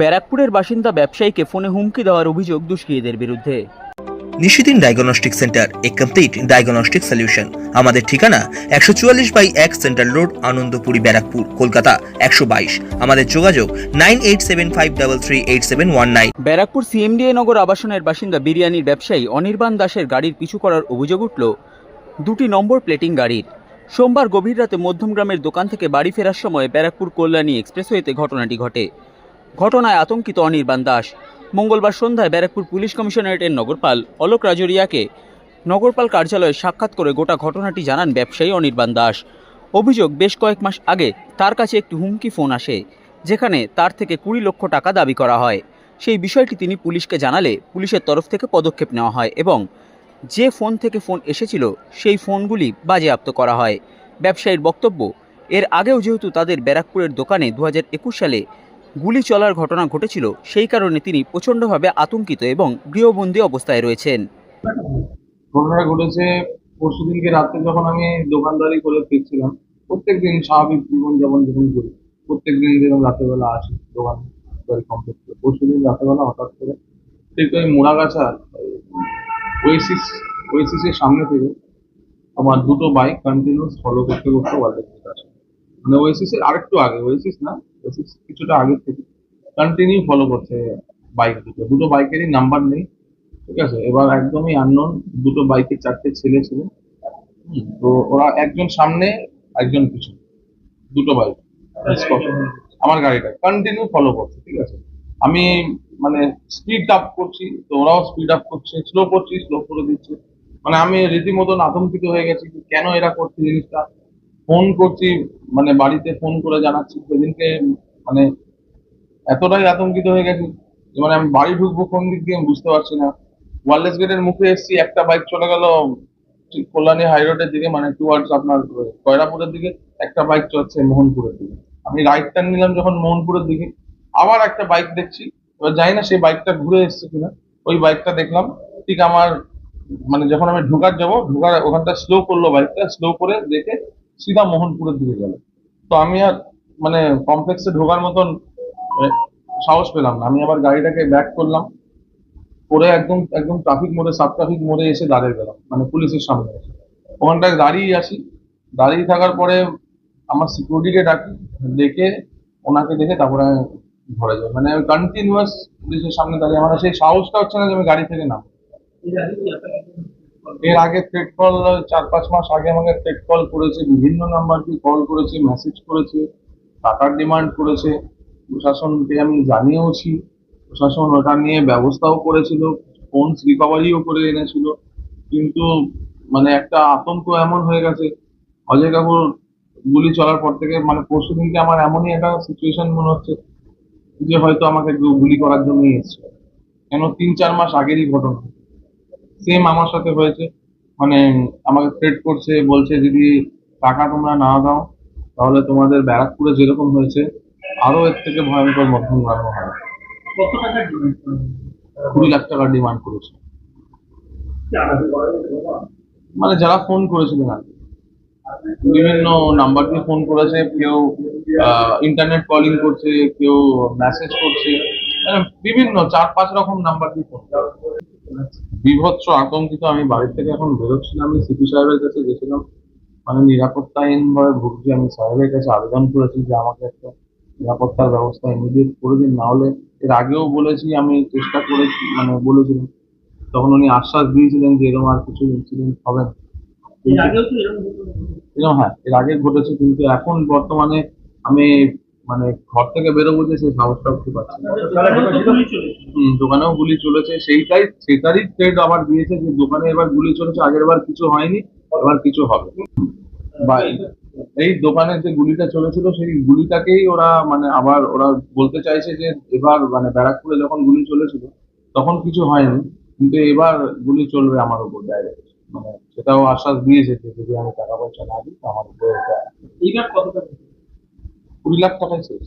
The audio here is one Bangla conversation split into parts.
ব্যারাকপুরের বাসিন্দা ব্যবসায়ীকে ফোনে হুমকি দেওয়ার অভিযোগ দুষ্কৃতীদের বিরুদ্ধে। নিশিদিন ডায়াগনস্টিক সেন্টার এ কমপ্লিট ডায়াগনস্টিক সলিউশন। আমাদের ঠিকানা একশো চুয়াল্লিশ বাই এক সেন্ট্রাল রোড আনন্দপুরি ব্যারাকপুর কলকাতা একশো বাইশ। আমাদের যোগাযোগ nine eight seven five double three eight seven one nine. Barrackpore CMDA নগর আবাসনের বাসিন্দা বিরিয়ানির ব্যবসায়ী অনির্বাণ দাসের গাড়ির পিছু করার অভিযোগ উঠল। দুটি নম্বর প্লেটিং গাড়ির। সোমবার গভীর রাতে মধ্যমগ্রামের দোকান থেকে বাড়ি ফেরার সময় ব্যারাকপুর কল্যাণী এক্সপ্রেসওয়েতে ঘটনাটি ঘটে। ঘটনায় আতঙ্কিত অনির্বাণ দাস। মঙ্গলবার সন্ধ্যায় ব্যারাকপুর পুলিশ কমিশনারেটের নগরপাল অলোক রাজরিয়াকে নগরপাল কার্যালয়ে সাক্ষাৎ করে গোটা ঘটনাটি জানান ব্যবসায়ী অনির্বাণ দাস। অভিযোগ, বেশ কয়েক মাস আগে তার কাছে একটি হুমকি ফোন আসে, যেখানে তার থেকে কুড়ি লক্ষ টাকা দাবি করা হয়। সেই বিষয়টি তিনি পুলিশকে জানালে পুলিশের তরফ থেকে পদক্ষেপ নেওয়া হয় এবং যে ফোন থেকে ফোন এসেছিল, সেই ফোনগুলি বাজেয়াপ্ত করা হয়। ব্যবসায়ীর বক্তব্য, এর আগেও যেহেতু তাদের ব্যারাকপুরের দোকানে দু হাজার একুশ সালে গুলি চলার ঘটনা ঘটেছিল, সেই কারণে তিনি প্রচণ্ডভাবে আতঙ্কিত এবং গৃহবন্দী অবস্থায় রয়েছেন। ঘটনাটা ঘটেছে পরশু দিনকে রাতে যখন আমি দোকানদারি করে ফিরছিলাম, প্রত্যেক দিন স্বাভাবিক জীবন যেমন জীবন করি, প্রত্যেক দিন যেরকম রাতেরবেলা আসি দোকানদারি কমপ্লিট করে, পরশু দিন রাতেরবেলা হঠাৎ করে ঠিক ওই মোড়াগাছা ওয়েসিস ওয়েসিসের সামনে থেকে আমার দুটো বাইক কন্টিনিউস ফলো করতে করতে ওয়ার্ল্ডের দিকে আসে। মানে ওয়েসিসের আরেকটু আগে ওয়েসিস না কিছুটা আগে থেকে। কন্টিনিউ ফলো করছে বাইক দুটো। দুটো বাইকেরই নাম্বার নেই, ঠিক আছে? এবার একদমই আননোন দুটো বাইকে চারটে ছেলে ছিল। তো ওরা একজন সামনে একজন পিছনে। দুটো বাইক আমার গাড়িটা। কন্টিনিউ ফলো করছে, ঠিক আছে? আমি মানে স্পিড আপ করছি, তো ওরাও স্পিড আপ করছে। স্লো করছি স্লো করে দিচ্ছে। মানে আমি রীতিমতন আতঙ্কিত হয়ে গেছি কেন এরা করছে জিনিসটা। ফোন করছি মানে বাড়িতে ফোন করে জানাচ্ছি, সেদিনকে মানে এতটাই আতঙ্কিত হয়ে গেছি মানে আমি বাড়ি ঢুকবো কোন দিক দিয়ে বুঝতে পারছি না। ওয়ারলেস গেটের মুখে এসেছি, একটা বাইক চলে গেল কল্যাণী হাই রোডের দিকে মানে টুয়ার্ডস আপনার কয়রাপুরের দিকে, একটা বাইক চলছে মোহনপুরের দিকে। আমি রাইট টার্ন নিলাম যখন মোহনপুরের দিকে, আবার একটা বাইক দেখছি, এবার জানি না সেই বাইকটা ঘুরে এসছে কিনা। ওই বাইকটা দেখলাম, ঠিক আমার মানে যখন আমি ঢুকার যাব, ঢুকার, ওখানটা স্লো করল বাইকটা স্লো করে দেখে সিধা মোহনপুরের দিকে গেল। তো আমি আর মানে কমপ্লেক্সে ঢোকার মতন সাহস পেলাম না। আমি আবার গাড়িটাকে ব্যাক করলাম। করে একদম একদম ট্রাফিক মোড়ে সাব ট্রাফিক মোড়ে এসে দাঁড়িয়ে গেলাম মানে পুলিশের সামনে। এসে ওখানটায় দাঁড়িয়ে আসি। দাঁড়িয়ে থাকার পরে আমার সিকিউরিটিকে ডাকি, ডেকে ওনাকে দেখে তারপরে আমি ঘরে যাই। মানে আমি কন্টিনিউয়াস পুলিশের সামনে দাঁড়িয়ে আমার সেই সাহসটা হচ্ছে না যে আমি গাড়ি থেকে নাম এর আগে থ্রেড কল চার পাঁচ মাস আগে আমাকে থ্রেড কল করেছে, বিভিন্ন নাম্বার দিয়ে কল করেছে মেসেজ করেছে, টাকার ডিমান্ড করেছে, প্রশাসনকে আমি জানিয়েওছি, প্রশাসন ওটা নিয়ে ব্যবস্থাও করেছিল ফোন রিকভারিও করে এনেছিল, কিন্তু মানে একটা আতঙ্ক এমন হয়ে গেছে, অজয় কাকুর গুলি চলার পর থেকে মানে পরশু দিনকে আমার এমনই একটা সিচুয়েশন মনে হচ্ছে, যে হয়তো আমাকে গুলি করার জন্যই এসছে। কেন তিন চার মাস আগেরই ঘটনা। সেম আমার সাথে হয়েছে। মানে আমাকে থ্রেট করছে বলছে যদি টাকা তোমরা না দাও তাহলে তোমাদের ব্যারাকপুরে যেরকম হয়েছে আরও এর থেকে ভয়ঙ্কর মধ্যম গ্রামে হবে কত টাকা কুড়ি লাখ টাকা ডিমান্ড করেছে। মানে যারা ফোন করেছিলেন আর বিভিন্ন নাম্বার দিয়ে ফোন করেছে কেউ ইন্টারনেট কলিং করছে কেউ মেসেজ করছে। মানে বিভিন্ন চার পাঁচ রকম নাম্বার দিয়ে ফোন বিভৎস আতঙ্কিত আমি বাড়ির থেকে এখন বেরোচ্ছিলাম আমি সিপি সাহেবের কাছে গেছিলাম। মানে নিরাপত্তাহীন ভাবে ভুগছি। আমি সাহেবের কাছে আবেদন করেছি যে আমাকে একটা নিরাপত্তার ব্যবস্থা ইমিডিয়েট করে দিন। না হলে এর আগেও বলেছি আমি চেষ্টা করে মানে বলেছিলাম। তখন উনি আশ্বাস দিয়েছিলেন যে এরকম আর কিছু ইনসিডেন্ট হবে না। এরকম হ্যাঁ এর আগে ঘটেছে। কিন্তু এখন বর্তমানে আমি মানে ঘর থেকে বেরোবো যে সেই সাহসটা খুব পাচ্ছি না দোকানেও গুলি চলেছে। সেইটাই, সেটারই থ্রেড আবার দিয়েছে যে দোকানে এবার গুলি চলেছে, আগের বার কিছু হয়নি, এবার কিছু হবে এই দোকানে যে গুলিটা চলেছিল, সেই গুলিটাকেই ওরা মানে আবার ওরা বলতে চাইছে যে এবার মানে ব্যারাকপুরে যখন গুলি চলেছিল, তখন কিছু হয়নি, কিন্তু এবার গুলি চলবে আমার উপর ডাইরেক্ট মানে সেটাও আশ্বাস দিয়েছে যে যদি আমি টাকা পয়সা না দিই, আমার উপরে এইবার কত টাকা কুড়ি লাখ টাকায় শেষ।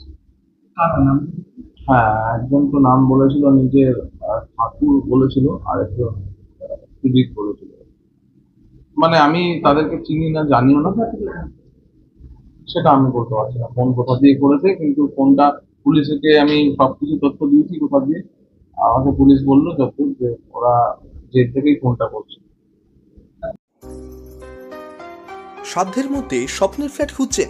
হ্যাঁ একজন তো নাম বলেছিল নিজের আহ, ঠাকুর বলেছিল আর একজন সুজিত বলেছিল। মানে আমি তাদেরকে চিনি না জানিও না। সেটা আমি বলতে পারছি না ফোন কোথা দিয়ে করেছে কিন্তু ফোনটা পুলিশকে আমি সবকিছু তথ্য দিয়েছি কোথা দিয়ে। আমাকে পুলিশ বলল যত যে ওরা জেল থেকেই ফোনটা করছে। সাধ্যের মধ্যে স্বপ্নের ফ্ল্যাট খুঁজছেন